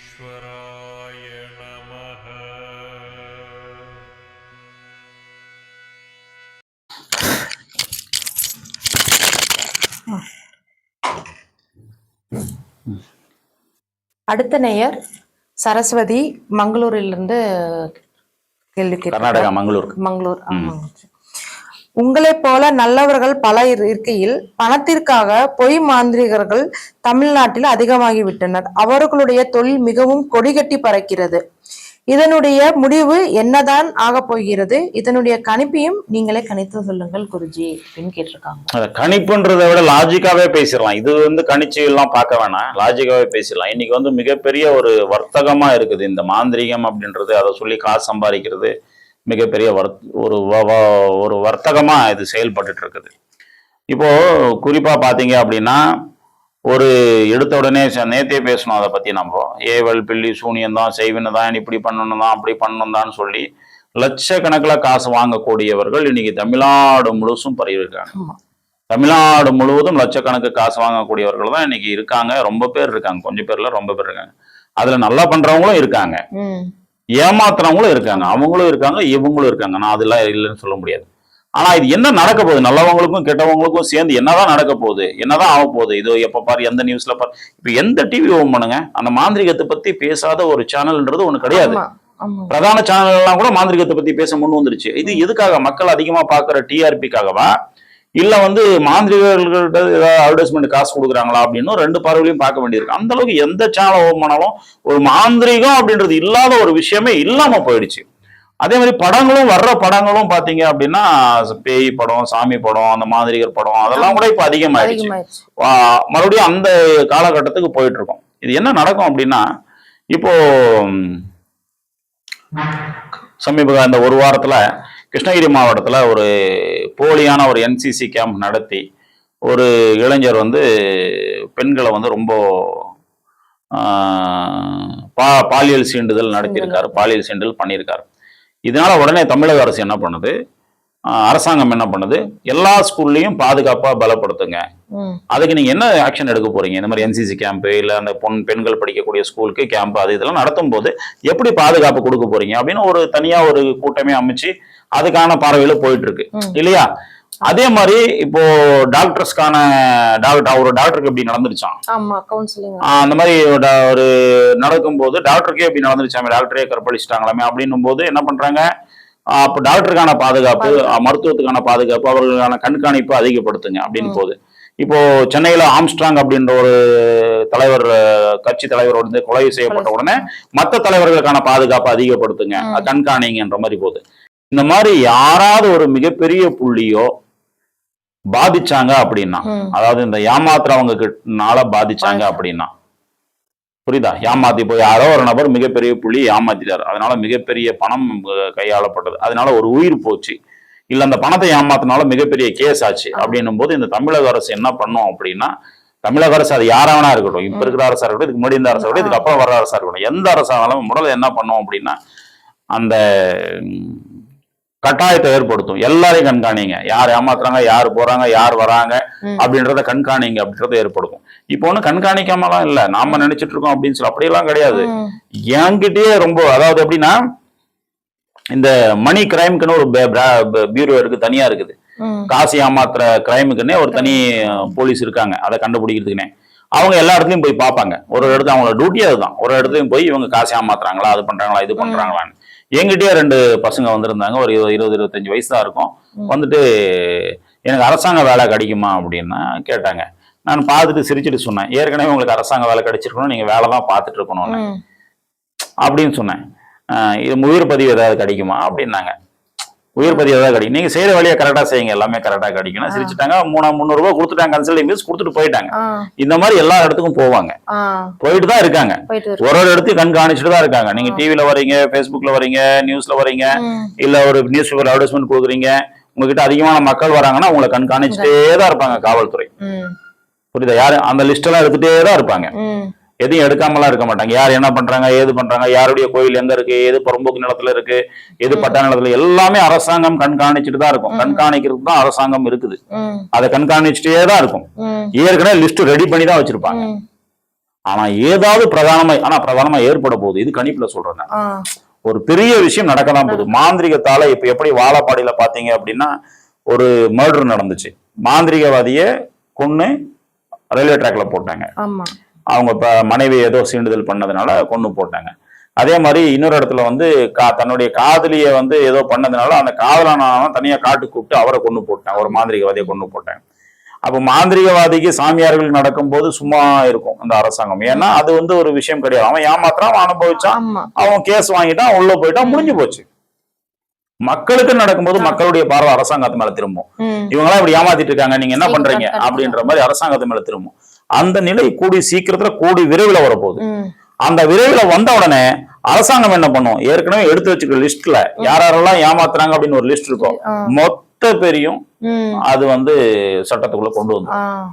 அகத்தீஸ்வராய நமः அடுத்த நேயர் சரஸ்வதி மங்களூரிலிருந்து கேள்வி. கர்நாடகா மங்களூர் மங்களூர் ஆமாங்க. உங்களைப் போல நல்லவர்கள் பல இருக்கையில் பணத்திற்காக பொய் மாந்திரிகர்கள் தமிழ்நாட்டில் அதிகமாகிவிட்டனர். அவர்களுடைய தொழில் மிகவும் கொடிகட்டி பறக்கிறது. இதனுடைய முடிவு என்னதான் ஆகப் போகிறது? இதனுடைய கணிப்பையும் நீங்களே கணித்து சொல்லுங்கள் குருஜி அப்படின்னு கேட்டிருக்காங்க. கணிப்புன்றதை விட லாஜிக்காவே பேசிடலாம். இது வந்து கணிச்சு எல்லாம் பார்க்க வேணாம். லாஜிக்காவே பேசிடலாம். இன்னைக்கு வந்து மிகப்பெரிய ஒரு வர்த்தகமா இருக்குது இந்த மாந்திரீகம் அப்படின்றது. அதை சொல்லி காசு சம்பாதிக்கிறது. மிகப்பெரிய வர் ஒரு ஒரு வர்த்தகமா இது செயல்பட்டுட்டு இருக்குது இப்போ குறிப்பா பாத்தீங்க அப்படின்னா ஒரு எடுத்த உடனே நேத்தே பேசணும் அதை பத்தி நம்ம. ஏவல் பில்லி சூனியம் தான் செய்வினை தான் இப்படி பண்ணணும் தான் அப்படி பண்ணணும் தான் சொல்லி லட்சக்கணக்கில் காசு வாங்கக்கூடியவர்கள் இன்னைக்கு தமிழ்நாடு முழுசும் பரவியிருக்காங்க. தமிழ்நாடு முழுவதும் லட்சக்கணக்கு காசு வாங்கக்கூடியவர்கள் தான் இன்னைக்கு இருக்காங்க. ரொம்ப பேர் இருக்காங்க. கொஞ்சம் பேர்ல ரொம்ப பேர் இருக்காங்க. அதுல நல்லா பண்றவங்களும் இருக்காங்க. ஏமாத்துறவங்களும் இருக்காங்க. அவங்களும் இருக்காங்க இவங்களும் இருக்காங்க. நான் அதெல்லாம் இல்லைன்னு சொல்ல முடியாது. ஆனா இது என்ன நடக்க போகுது? நல்லவங்களுக்கும் கெட்டவங்களுக்கும் சேர்ந்து என்னதான் நடக்க போகுது? என்னதான் ஆக போகுது? இது எப்ப பாரு எந்த நியூஸ்ல பாரு. இப்ப எந்த டிவி ஓம் பண்ணுங்க? அந்த மாந்திரிகத்தை பத்தி பேசாத ஒரு சேனல்ன்றது ஒண்ணு கிடையாது. பிரதான சேனல் எல்லாம் கூட மாந்திரிகத்தை பத்தி பேச முன் வந்துருச்சு. இது எதுக்காக? மக்கள் அதிகமா பாக்குற டிஆர்பிக்காகவா இல்ல வந்து மாந்திரிகர்கள்ட்ட ஏதாவது அட்வர்டைஸ்மெண்ட் காசு கொடுக்குறாங்களா அப்படின்னு ரெண்டு பார்வையிலையும் பார்க்க வேண்டியிருக்கு. அந்த அளவுக்கு எந்த சேனல் ஓபன் பண்ணாலும் ஒரு மாந்திரிகம் அப்படின்றது இல்லாத ஒரு விஷயமே இல்லாம போயிடுச்சு. அதே மாதிரி படங்களும் வர்ற படங்களும் பாத்தீங்க அப்படின்னா பேய் படம் சாமி படம் அந்த மாந்திரிகர் படம் அதெல்லாம் கூட இப்ப அதிகமாயிடுச்சு. மறுபடியும் அந்த காலகட்டத்துக்கு போயிட்டு இருக்கோம் இது என்ன நடக்கும் அப்படின்னா இப்போ சமீப இந்த ஒரு வாரத்துல கிருஷ்ணகிரி மாவட்டத்துல ஒரு போலியான ஒரு என்சிசி கேம்ப் நடத்தி ஒரு இளைஞர் வந்து பெண்களை வந்து ரொம்ப பா பாலியல் சீண்டுதல் நடத்தியிருக்காரு. பாலியல் சீண்டுதல் பண்ணியிருக்காரு. இதனால உடனே தமிழக அரசு என்ன பண்ணுது? அரசாங்கம் என்ன பண்ணுது? எல்லா ஸ்கூல்லையும் பாதுகாப்பா பலப்படுத்துங்க. அதுக்கு நீங்க என்ன ஆக்ஷன் எடுக்க போறீங்க? இந்த மாதிரி என்சிசி கேம்ப் இல்ல அந்த பொன் பெண்கள் படிக்கக்கூடிய ஸ்கூலுக்கு கேம்ப் அது இதெல்லாம் நடத்தும் போது எப்படி பாதுகாப்பு கொடுக்க போறீங்க? அப்படின்னு ஒரு தனியா ஒரு கூட்டமே அமைச்சு அதுக்கான பார்வையில போயிட்டு இருக்கு. இல்லையா? அதே மாதிரி இப்போ டாக்டர்ஸ்க்கான டாக்டர் ஒரு டாக்டருக்கு இப்படி நடந்துருச்சான் அந்த மாதிரி ஒரு ஒரு நடக்கும்போது டாக்டருக்கே இப்படி நடந்துருச்சாமே டாக்டரே கற்பழிச்சிட்டாங்களாமே அப்படின்னும் போது என்ன பண்றாங்க? அப்ப டாக்டருக்கான பாதுகாப்பு மருத்துவத்துக்கான பாதுகாப்பு அவர்களுக்கான கண்காணிப்பு அதிகப்படுத்துங்க அப்படின்னு போது இப்போ சென்னையில ஆம்ஸ்ட்ராங் அப்படின்ற ஒரு தலைவர் கட்சி தலைவர் வந்து கொலை செய்யப்பட்ட உடனே மற்ற தலைவர்களுக்கான பாதுகாப்பு அதிகப்படுத்துங்க கண்காணிங்கன்ற மாதிரி போகுது. இந்த மாதிரி யாராவது ஒரு மிகப்பெரிய புள்ளியோ பாதிச்சாங்க அப்படின்னா. அதாவது இந்த ஏமாத்துறவங்க கிட்டனால பாதிச்சாங்க. அப்படின்னா புரியுதா? ஏமாத்தி போய் யாரோ ஒரு நபர் மிகப்பெரிய புள்ளி ஏமாத்திட்டார். அதனால மிகப்பெரிய பணம் கையாளப்பட்டது. அதனால ஒரு உயிர் போச்சு. இல்லை அந்த பணத்தை ஏமாத்தினால மிகப்பெரிய கேஸ் ஆச்சு. அப்படின்னும் போது இந்த தமிழக அரசு என்ன பண்ணும் அப்படின்னா தமிழக அரசு அது யாராவனா இருக்கட்டும். இப்ப இருக்கிற அரசா இருக்கட்டும் இதுக்கு முன்னாடி இந்த அரசா இருக்கட்டும் இதுக்கு அப்புறம் வர அரசா இருக்கட்டும். எந்த அரசானாலும் முதல்ல என்ன பண்ணும் அப்படின்னா அந்த கட்டாயத்தை ஏற்படுத்தும். எல்லாரையும் கண்காணிங்க. யார் ஏமாத்துறாங்க யார் போறாங்க யார் வராங்க. அப்படின்றத கண்காணிங்க அப்படின்றத ஏற்படுத்தும். இப்போ ஒன்றும் கண்காணிக்காமலாம் இல்ல. நாம நினைச்சிட்டு இருக்கோம் அப்படின்னு சொல்லி அப்படியெல்லாம் கிடையாது. என்கிட்டயே ரொம்ப அதாவது எப்படின்னா இந்த மணி கிரைம்க்குன்னு ஒரு பியூரோ இருக்கு தனியா இருக்குது. காசு ஏமாத்துற கிரைமுக்குன்னே ஒரு தனி போலீஸ் இருக்காங்க. அதை கண்டுபிடிக்கிறதுக்குனே அவங்க எல்லா இடத்துலயும் போய் பார்ப்பாங்க. ஒரு இடத்துல அவங்களோட டியூட்டி அதுதான். ஒரு இடத்துலயும் போய் இவங்க காசு ஏமாத்துறாங்களா அது பண்றாங்களா இது பண்றாங்களான்னு. என்கிட்டயே ரெண்டு பசங்க வந்திருந்தாங்க. ஒரு இருபது இருபது இருபத்தஞ்சு வயசு தான் இருக்கும். வந்துட்டு எனக்கு அரசாங்க வேலை கிடைக்குமா அப்படின்னா கேட்டாங்க. நான் பார்த்துட்டு சிரிச்சிட்டு சொன்னேன். ஏற்கனவே உங்களுக்கு அரசாங்க வேலை கிடைச்சிருக்கணும் நீங்க வேலை தான் பார்த்துட்டு இருக்கணும்னு. அப்படின்னு சொன்னேன். இது உயிர் பதிவு ஏதாவது கிடைக்குமா அப்படின்னாங்க. உயிர் பதிவு ஏதாவது கிடைக்கும். நீங்க செய்யற வேலையை கரெக்டா செய்யுங்க. எல்லாமே கரெக்டா கிடைக்கும் சிரிச்சுட்டாங்க மூணா முந்நூறு ரூபாய் கொடுத்துட்டாங்க கன்சல்டிங் ஃபீஸ் கொடுத்துட்டு போயிட்டாங்க. இந்த மாதிரி எல்லா இடத்துக்கும் போவாங்க. போயிட்டு தான் இருக்காங்க. ஒரு ஒரு இடத்தையும் கண்காணிச்சுட்டு தான் இருக்காங்க. நீங்க டிவில வரீங்க ஃபேஸ்புக்ல வரீங்க நியூஸ்ல வரீங்க. இல்ல ஒரு நியூஸ் பேப்பர் அட்வர்டைஸ்மெண்ட் கொடுக்குறீங்க உங்ககிட்ட அதிகமான மக்கள் வராங்கன்னா உங்களை கண்காணிச்சுட்டே தான் இருப்பாங்க காவல்துறை. புரியுதா? யாரு? அந்த லிஸ்ட் எல்லாம் எடுத்துட்டே தான் இருப்பாங்க. எதையும் எடுக்காமலாம் இருக்க மாட்டாங்க. யார் என்ன பண்றாங்க ஏது பண்றாங்க யாருடைய கோயில் எங்க இருக்கு எது புறம்போக்கு நிலத்துல இருக்கு எது பட்டா நிலத்துல எல்லாமே அரசாங்கம் கண்காணிச்சுட்டு தான் இருக்கும். கண்காணிக்கிறதுக்கு தான் அரசாங்கம் இருக்குது. அதை கண்காணிச்சுட்டே தான் இருக்கும். ஏற்கனவே லிஸ்ட் ரெடி பண்ணி தான் வச்சிருப்பாங்க. ஆனா ஏதாவது பிரதானமா ஆனா பிரதானமா ஏற்பட போகுது. இது கணிப்புல சொல்றேன் ஒரு பெரிய விஷயம் நடக்க தான் போகுது. மாந்திரிகத்தால இப்ப எப்படி வாழப்பாடியில பாத்தீங்க அப்படின்னா ஒரு மர்டர் நடந்துச்சு. மாந்திரிகவாதிய கொன்னு ரயில்வே ட்ராக்ல போட்டாங்க. ஆமா. அவங்க இப்ப மனைவி ஏதோ சீண்டுதல் பண்ணதுனால கொன்னு போட்டாங்க. அதே மாதிரி இன்னொரு இடத்துல வந்து கா தன்னுடைய காதலிய வந்து ஏதோ பண்ணதுனால அந்த காதலானவன் தனியா காட்டு கூப்பிட்டு அவரை கொன்னு போட்டாங்க ஒரு மாந்திரிகவாதியை கொன்னு போட்டாங்க. அப்ப மாந்திரிகவாதிக்கு சாமியார்கள் நடக்கும்போது சும்மா இருக்கும் அந்த அரசாங்கம். ஏன்னா அது வந்து ஒரு விஷயம் கிடையாது. அவன் ஏமாத்திரான் அவன் அனுபவிச்சான். அவன் கேஸ் வாங்கிட்டான் உள்ள போயிட்டான் முடிஞ்சு போச்சு. மக்களுக்கு நடக்கும்போது மக்களுடைய பார்வை அரசாங்கத்து மேல திரும்பும். ம், இவங்கெல்லாம் இப்படி ஏமாத்திட்டு இருக்காங்க நீங்க என்ன பண்றீங்க. அப்படின்ற மாதிரி அரசாங்கத்து மேல திரும்பும். அந்த நிலை கூடி சீக்கிரத்துல கூடி விரைவில் வரப்போகுது. அந்த விரைவில் வந்த உடனே அரசாங்கம் என்ன பண்ணும்? ஏற்கனவே எடுத்து வச்சுக்கிற லிஸ்ட்ல யார் யாரெல்லாம் ஏமாத்துறாங்க அப்படின்னு ஒரு லிஸ்ட் இருக்கும். மொத்த பேரையும் அது வந்து சட்டத்துக்குள்ள கொண்டு வந்துரும். ஆ,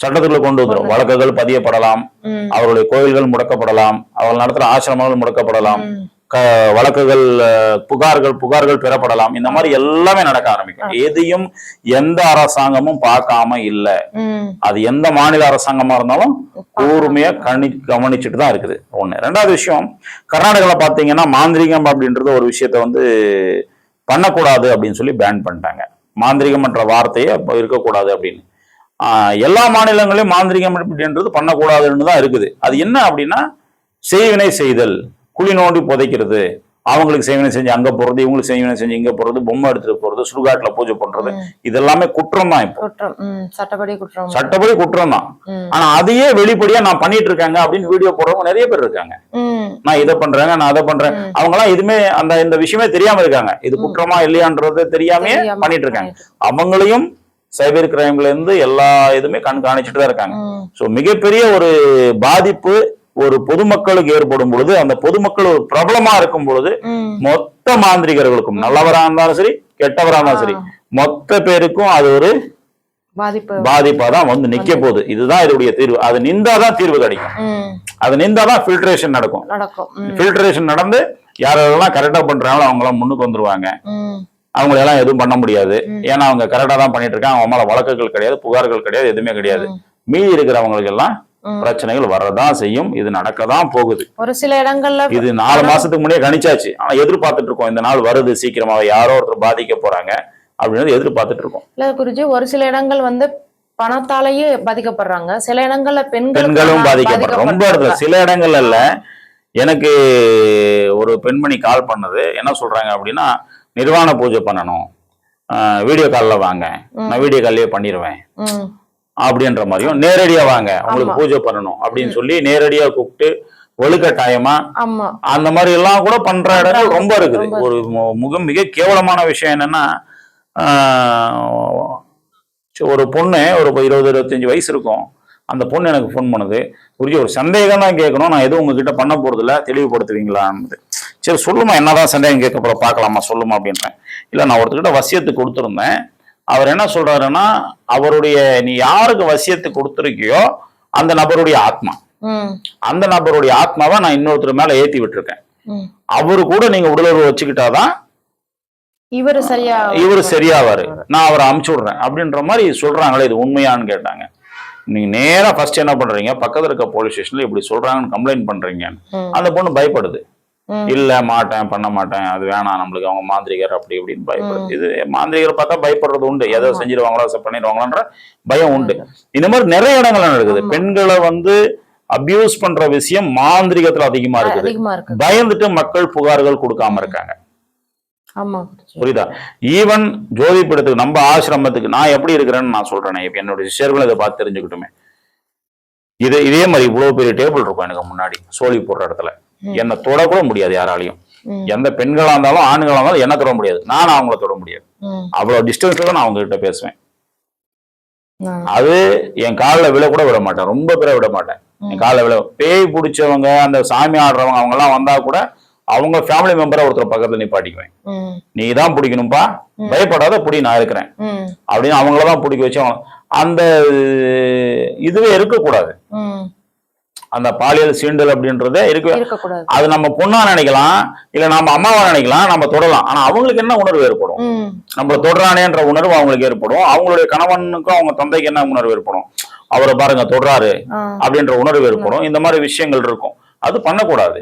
சட்டத்துக்குள்ள கொண்டு வந்துரும். வழக்குகள் பதியப்படலாம். ம், அவர்களுடைய கோயில்கள் முடக்கப்படலாம். அவர்கள் நடத்துற ஆசிரமங்கள் முடக்கப்படலாம். வழக்குகள் புகார்கள் புகார்கள் பெறப்படலாம். இந்த மாதிரி எல்லாமே நடக்க ஆரம்பிக்கும். எதையும் எந்த அரசாங்கமும் பார்க்காம இல்ல. அது எந்த மாநில அரசாங்கமா இருந்தாலும் கூர்மையா கணி கவனிச்சுட்டு தான் இருக்குது. ஒண்ணு. ரெண்டாவது விஷயம் கர்நாடகால பாத்தீங்கன்னா மாந்திரிகம் அப்படின்றது ஒரு விஷயத்த வந்து பண்ணக்கூடாது அப்படின்னு சொல்லி பேன் பண்ணிட்டாங்க. மாந்திரிகம் என்ற வார்த்தையே இருக்கக்கூடாது அப்படின்னு. ஆஹ் எல்லா மாநிலங்களையும் மாந்திரிகம் அப்படின்றது பண்ணக்கூடாதுன்னு தான் இருக்குது. அது என்ன அப்படின்னா செய்வினை செய்தல். குழி நோண்டி புதைக்கிறது. அவங்களுக்கு செய்வினை செஞ்சு அங்க போறது இவங்களுக்கு செய்வினை செஞ்சு இங்க போறது பொம்மை எடுத்துட்டு போறது சுடுகாட்டுல பூஜை பண்றது. இதெல்லாமே குற்றம். தான் இப்போ சட்டப்படி குற்றம். சட்டப்படி குற்றம் தான் ஆனா அதையே வெளிப்படையா நான் பண்ணிட்டு இருக்காங்க அப்படின்னு வீடியோ போடுறவங்க நிறைய பேர் இருக்காங்க. நான் இதை பண்றேங்க நான் அதை பண்றேன். அவங்க எல்லாம் எதுவுமே அந்த இந்த விஷயமே தெரியாம இருக்காங்க. இது குற்றமா இல்லையான்றது தெரியாமே தெரியாம பண்ணிட்டு இருக்காங்க. அவங்களையும் சைபர் கிரைம்ல இருந்து எல்லா இதுமே கண்காணிச்சுட்டு தான் இருக்காங்க. சோ மிகப்பெரிய ஒரு பாதிப்பு ஒரு பொதுமக்களுக்கு ஏற்படும் பொழுது அந்த பொதுமக்கள் ஒரு பிரபலமா இருக்கும் பொழுது மொத்த மாந்திரிகர்களுக்கும் நல்லவரா இருந்தாலும் சரி கெட்டவரா இருந்தாலும் சரி மொத்த பேருக்கும் அது ஒரு பாதிப்பு. தான் வந்து நிக்க போகுது. இதுதான் இதோடைய தீர்வு. அது நின்றாதான் தீர்வு கிடைக்கும். அது நின்றாதான் ஃபில்ட்ரேஷன் நடக்கும். ஃபில்ட்ரேஷன் நடந்து யாரெல்லாம் கரெக்டா பண்றாங்களோ அவங்க எல்லாம் முன்னுக்கு வந்துருவாங்க. ம், அவங்களெல்லாம் எதுவும் பண்ண முடியாது. ஏன்னா அவங்க கரெக்டா தான் பண்ணிட்டு இருக்காங்க. அவங்க மேல வழக்குகள் கிடையாது புகார்கள் கிடையாது எதுவுமே கிடையாது. மீதி இருக்கிறவங்களுக்கு எல்லாம். பிரச்சனைகள் வரதான் செய்யும். இது நடக்கதான் போகுது. ஒரு சில இடங்கள்ல இது நாலு மாசத்துக்கு முன்னே கணிச்சாச்சு. ஆனா எதிர்பார்த்துட்டு இருக்கோம் இந்த நாள் வருது சீக்கிரமா யாரோ ஒருத்தர் பாதிக்க போறாங்க அப்படின்னு எதிர்பார்த்துட்டு இருக்கோம் இல்ல குருஜி ஒரு சில இடங்கள் வந்து பணத்தாலேயே பாதிக்கப்படுறாங்க. சில இடங்கள்ல பெண்கள் பெண்களும் பாதிக்கப்படுறாங்க ரொம்ப இடத்துல சில இடங்கள்ல எனக்கு ஒரு பெண்மணி கால் பண்ணது. என்ன சொல்றாங்க அப்படின்னா நிர்வாண பூஜை பண்ணணும். வீடியோ காலில் வாங்க. நான் வீடியோ கால்லயே பண்ணிடுவேன் அப்படின்ற மாதிரியும் நேரடியா வாங்க உங்களுக்கு. பூஜை பண்ணணும் அப்படின்னு சொல்லி நேரடியா கூப்பிட்டு ஒழுக்கட்டாயமா ஆமா. அந்த மாதிரி எல்லாம் கூட பண்ற இடங்கள் ரொம்ப இருக்குது. ஒரு மு- முகம் மிக கேவலமான விஷயம் என்னன்னா ஒரு பொண்ணு ஒரு இருபது இருபத்தஞ்சு வயசு இருக்கும். அந்த பொண்ணு எனக்கு ஃபோன் பண்ணுது. குருஜி ஒரு சந்தேகம் தான் கேட்கணும். நான் எதுவும் உங்ககிட்ட பண்ண போறது இல்ல தெளிவுபடுத்துவீங்களான்னு சரி சொல்லுமா என்னதான் சந்தேகம் கேட்க போற பார்க்கலாமா சொல்லுமா அப்படின்றேன். இல்ல நான் ஒருத்தர்கிட்ட வசியத்து கொடுத்துருந்தேன். அவர் என்ன சொல்றாருன்னா அவருடைய நீ யாருக்கு வசியத்து கொடுத்துருக்கியோ அந்த நபருடைய ஆத்மா. அந்த நபருடைய ஆத்மாவை நான் இன்னொருத்தர் மேல ஏத்தி விட்டுருக்கேன். அவரு கூட நீங்க உடலுறவு வச்சுக்கிட்டாதான் இவரு சரியா இவரு சரியாவாரு. நான் அவரை அமுச்சு விடுறேன். அப்படின்ற மாதிரி சொல்றாங்களே இது உண்மையான்னு கேட்டாங்க. நீங்க நேரா ஃபர்ஸ்ட் என்ன பண்றீங்க? பக்கத்துல இருக்க போலீஸ் ஸ்டேஷன்ல இப்படி சொல்றாங்கன்னு கம்ப்ளைண்ட் பண்றீங்க அந்த பொண்ணு பயப்படுது. இல்ல மாட்டேன் பண்ண மாட்டேன் அது வேணாம் நம்மளுக்கு அவங்க மாந்திரிகர் அப்படி இப்படின்னு பயப்படுது. இது மாந்திரிகர் பார்த்தா பயப்படுறது உண்டு. ஏதோ. செஞ்சிருவாங்களோ பண்ணிடுவாங்களான்ற பயம் உண்டு. இந்த மாதிரி நிறைய இடங்கள்ல நடக்குது. பெண்களை வந்து அபியூஸ் பண்ற விஷயம் மாந்திரிகத்துல அதிகமா இருக்குது. பயந்துட்டு மக்கள் புகார்கள் கொடுக்காம இருக்காங்க. புரியுதா? ஈவன் ஜோதி பீடத்துக்கு நம்ம ஆசிரமத்துக்கு நான் எப்படி இருக்கிறேன்னு நான் சொல்றேனே. இப்ப என்னுடைய சிஷ்யர்கள் இதை பார்த்து தெரிஞ்சுக்கிட்டுமே. இது இதே மாதிரி இவ்வளவு பெரிய டேபிள் இருக்கும் எனக்கு முன்னாடி சோழி போடுற இடத்துல. என்னை தொடக்கூட முடியாது யாராலையும். எந்த பெண்களா இருந்தாலும் ஆண்களா இருந்தாலும் என்ன தொட முடியாது. நான் அவங்கள தொட முடியாது. அவ்வளவு டிஸ்டன்ஸ்ல தான் நான் அவங்க கிட்ட பேசுவேன் அது என் காலில் விழ கூட விட மாட்டேன். ரொம்ப பேரை விட மாட்டேன். என் காலில் விழ பேய் பிடிச்சவங்க அந்த சாமி ஆடுறவங்க அவங்க எல்லாம் வந்தா கூட அவங்க ஃபேமிலி மெம்பரை ஒருத்தர் பக்கத்துல நிப்பாட்டிக்குவேன். நீ தான் பிடிக்கணும்பா. பயப்படாத பிடி நான் இருக்கிறேன். அப்படின்னு அவங்கள தான் பிடிக்க வச்சு அந்த இதுவே இருக்கக்கூடாது. அந்த பாலியல் சீண்டல் அப்படின்றதே இருக்கக்கூடாது. அது நம்ம பொண்ணா நினைக்கலாம் இல்ல நம்ம அம்மாவா நினைக்கலாம் நம்ம தொடலாம். ஆனா அவங்களுக்கு என்ன உணர்வு ஏற்படும்? ம், நம்ம தொடரானேன்ற உணர்வு அவங்களுக்கு ஏற்படும். அவங்களுடைய கணவனுக்கும் அவங்க தந்தைக்கு என்ன உணர்வு ஏற்படும்? அவரை பாருங்க தொடுறாரு ஆ, அப்படின்ற உணர்வு ஏற்படும். இந்த மாதிரி விஷயங்கள் இருக்கும். அது பண்ணக்கூடாது.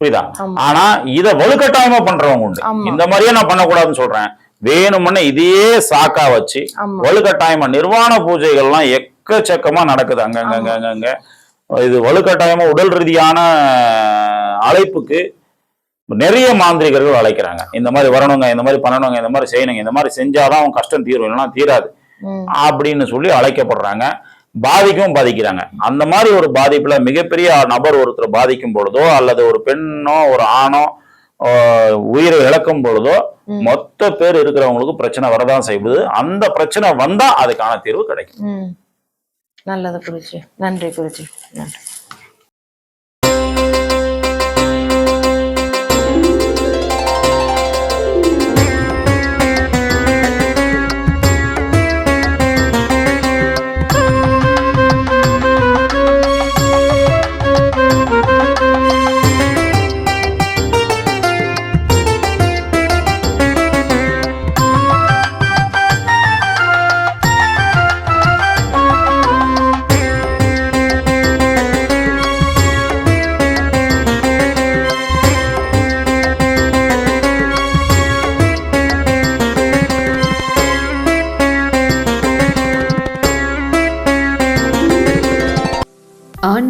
புரியுதா. ஆனா இத வலுக்கட்டாயமா பண்றவங்க உண்டு. இந்த மாதிரியே நான் பண்ணக்கூடாதுன்னு சொல்றேன். வேணும்னு இதையே சாக்கா வச்சு வலுக்கட்டாயமா நிர்வாண பூஜைகள்லாம் எக்கச்சக்கமா நடக்குது. அங்கங்க. அங்கங்க. இது வலுக்கட்டாயமா உடல் ரீதியான அழைப்புக்கு நிறைய மாந்திரிகர்கள் அழைக்கிறாங்க. இந்த மாதிரி வரணுங்க இந்த மாதிரி பண்ணணுங்க இந்த மாதிரி செய்யணுங்க இந்த மாதிரி செஞ்சாதான் அவன் கஷ்டம் தீரும் இல்லைன்னா தீராது. அப்படின்னு சொல்லி அழைக்கப்படுறாங்க. பாதிக்கவும் பாதிக்கிறாங்க. அந்த மாதிரி ஒரு பாதிப்புல மிகப்பெரிய நபர் ஒருத்தர் பாதிக்கும் பொழுதோ அல்லது ஒரு பெண்ணோ ஒரு ஆணோ உயிரை இழக்கும் பொழுதோ. மொத்த பேர் இருக்கிறவங்களுக்கு பிரச்சனை வரதான் செய்வது அந்த பிரச்சனை வந்தா அதுக்கான தீர்வு கிடைக்கும். நல்லது குருஜி. நன்றி குருஜி. நன்றி.